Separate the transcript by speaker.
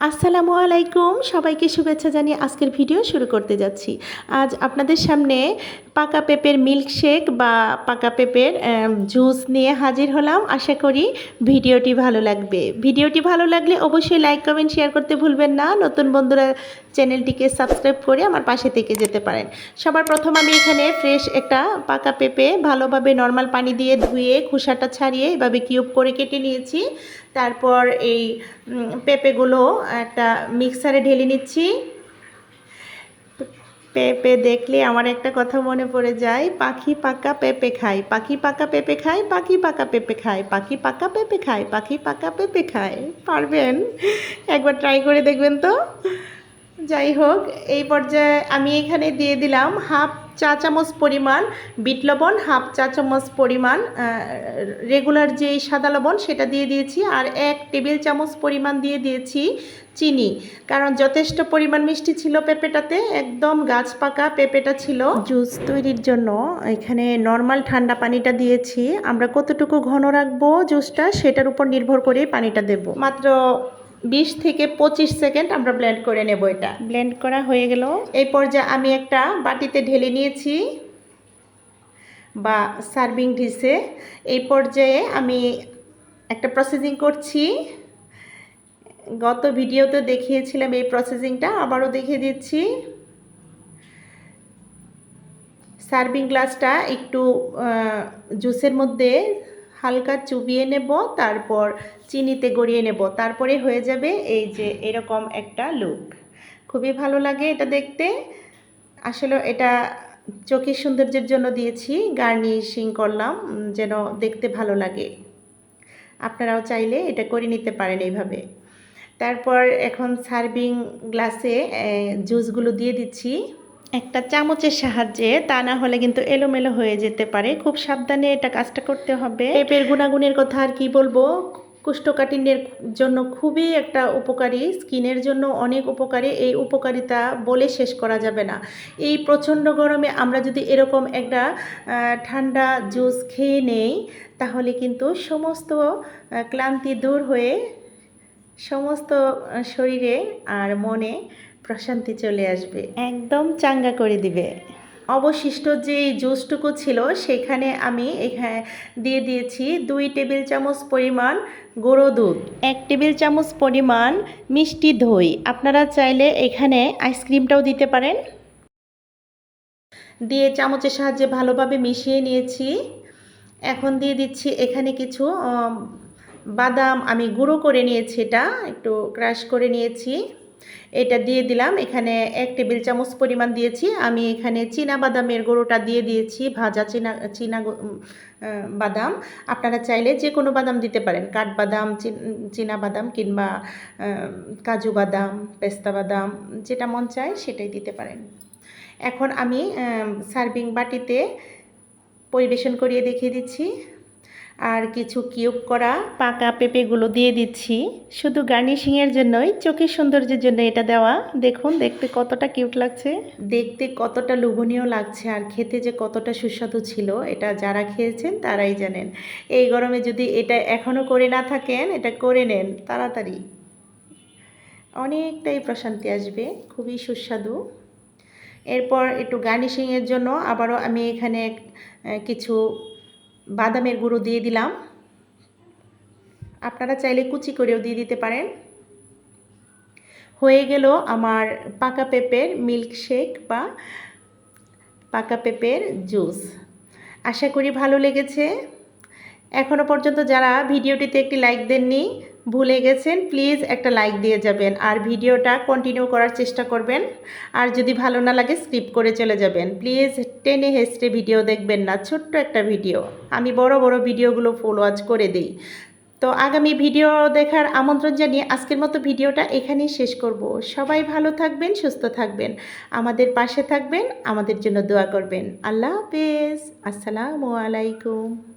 Speaker 1: আসসালামু আলাইকুম। সবাইকে শুভেচ্ছা জানিয়ে আজকের ভিডিও শুরু করতে যাচ্ছি। আজ আপনাদের সামনে পাকা পেঁপের মিল্কশেক বা পাকা পেঁপের জুস নিয়ে হাজির হলাম। আশা করি ভিডিওটি ভালো লাগবে। ভিডিওটি ভালো লাগলে অবশ্যই লাইক, কমেন্ট, শেয়ার করতে ভুলবেন না। নতুন বন্ধুরা চ্যানেলটিকে সাবস্ক্রাইব করে আমার পাশে থেকে যেতে পারেন। সবার প্রথম আমি এখানে ফ্রেশ একটা পাকা পেঁপে ভালোভাবে নর্মাল পানি দিয়ে ধুয়ে খোসাটা ছাড়িয়ে এভাবে কিউব করে কেটে নিয়েছি। তারপর এই পেঁপেগুলো একটা মিক্সারে ঢেলে নিচ্ছি। পেঁপে দেখলে আমার একটা কথা মনে পড়ে যায়, পাখি পাকা পেঁপে খায়, পাখি পাকা পেঁপে খায়, পাখি পাকা পেঁপে খায়, পাখি পাকা পেঁপে খায়, পাখি পাকা পেঁপে খায়। পারবেন? একবার ট্রাই করে দেখবেন তো। যাই হোক এই পর্যায়ে আমি এখানে দিয়ে দিলাম হাফ চা চামচ পরিমাণ বিট লবণ হাফ চা চামচ পরিমাণ রেগুলার যে সাদা লবণ সেটা দিয়ে দিয়েছি আর এক টেবিল চামচ পরিমাণ দিয়ে দিয়েছি চিনি। কারণ যথেষ্ট পরিমাণ মিষ্টি ছিল পেঁপেটাতে একদম গাছ পাকা পেঁপেটা ছিল। জুস তৈরির জন্য এখানে নর্মাল ঠান্ডা পানিটা দিয়েছি। আমরা কতটুকু ঘন রাখব জুসটা সেটার উপর নির্ভর করে পানিটা দেব। মাত্র বিশ থেকে পঁচিশ সেকেন্ড আমরা ব্লেন্ড করে নেব এটা। ব্লেন্ড করা হয়ে গেল। এই পর্যায়ে আমি একটা বাটিতে ঢেলে নিয়েছি বা সার্ভিং ডিশে। এই পর্যায়ে আমি একটা প্রসেসিং করছি। গত ভিডিওতে দেখিয়েছিলাম এই প্রসেসিংটা আবারও দেখিয়ে দিচ্ছি। সার্ভিং গ্লাসটা একটু জুসের মধ্যে হালকা চুবিয়ে নেব, তারপর চিনিতে গড়িয়ে নেব। তারপরে হয়ে যাবে এই যে এরকম একটা লুক খুবই ভালো লাগে এটা দেখতে। আসলে এটা চোখের সৌন্দর্যের জন্য দিয়েছি, গার্নিশিং করলাম যেন দেখতে ভালো লাগে। আপনারাও চাইলে এটা করে নিতে পারেন এইভাবে। তারপর এখন সার্ভিং গ্লাসে জুসগুলো দিয়ে দিচ্ছি। একটা চামচের সাহায্যে তা না হলে কিন্তু এলোমেলো হয়ে যেতে পারে। খুব সাবধানে এটা কাজটা করতে হবে। পেঁপের গুণাগুণের কথা আর কি বলব? কুষ্ঠকাঠিন্যের জন্য খুবই একটা উপকারী, স্কিনের জন্য অনেক উপকারী। এই উপকারিতা বলে শেষ করা যাবে না। এই প্রচণ্ড গরমে আমরা যদি এরকম একটা ঠান্ডা জুস খেয়ে নেই, তাহলে কিন্তু সমস্ত ক্লান্তি দূর হয়ে, সমস্ত শরীরে আর মনে প্রশান্তি চলে আসবে। একদম চাঙ্গা করে দিবে। অবশিষ্ট যে জুসটুকু ছিল সেখানে আমি এখানে দিয়ে দিয়েছি দুই টেবিল চামচ পরিমাণ গুঁড়ো দুধ। এক টেবিল চামচ পরিমাণ মিষ্টি দই। আপনারা চাইলে এখানে আইসক্রিমটাও দিতে পারেন। দিয়ে চামচের সাহায্যে ভালোভাবে মিশিয়ে নিয়েছি। এখন দিয়ে দিচ্ছি এখানে কিছু বাদাম। আমি গুঁড়ো করে নিয়েছি এটা একটু ক্রাশ করে নিয়েছি। এটা দিয়ে দিলাম। এখানে এক টেবিল চামচ পরিমাণ দিয়েছি। আমি এখানে চীনা বাদামের গুঁড়োটা দিয়ে দিয়েছি, ভাজা চীনা চীনা বাদাম। আপনারা চাইলে যে কোনো বাদাম দিতে পারেন। কাঠবাদাম, চীনা বাদাম কিংবা কাজু বাদাম, পেস্তা বাদাম, যেটা মন চায় সেটাই দিতে পারেন। এখন আমি সার্ভিং বাটিতে পরিবেশন করিয়ে দেখিয়ে দিচ্ছি। আর কিছু কিউব করা পাকা পেঁপেগুলো দিয়ে দিচ্ছি। শুধু গার্নিশিংয়ের জন্যই, চোখের সৌন্দর্যের জন্য এটা দেওয়া। দেখুন, দেখতে কতটা কিউট লাগছে। দেখতে কতটা লোভনীয় লাগছে আর খেতে যে কতটা সুস্বাদু ছিল, এটা যারা খেয়েছেন তারাই জানেন। এই গরমে যদি এটা এখনও করে না থাকেন, এটা করে নেন, তাড়াতাড়ি। অনেকটাই প্রশান্তি আসবে, খুবই সুস্বাদু। এরপর একটু গার্নিশিংয়ের জন্য আবারও আমি এখানে কিছু বাদামের গুঁড়ো দিয়ে দিলাম। আপনারা চাইলে কুচি করেও দিয়ে দিতে পারেন। হয়ে গেল আমার পাকা পেঁপের মিল্কশেক বা পাকা পেঁপের জুস। আশা করি ভালো লেগেছে। এখনও পর্যন্ত যারা ভিডিওটিতে একটি লাইক দেননি, ভুলে গেছেন, প্লিজ একটা লাইক দিয়ে যাবেন আর ভিডিওটা কন্টিনিউ করার চেষ্টা করবেন। আর যদি ভালো না লাগে, স্কিপ করে চলে যাবেন। প্লিজ টেনে হেসড়ে ভিডিও দেখবেন না, ছোট্ট একটা ভিডিও। আমি বড় বড় ভিডিওগুলো ফুল ওয়াচ করে দিই। তো আগামী ভিডিও দেখার আমন্ত্রণ জানিয়ে আজকের মতো ভিডিওটা এখানেই শেষ করব। সবাই ভালো থাকবেন, সুস্থ থাকবেন। আমাদের পাশে থাকবেন, আমাদের জন্য দোয়া করবেন। আল্লাহ হাফেজ। আসসালামু আলাইকুম।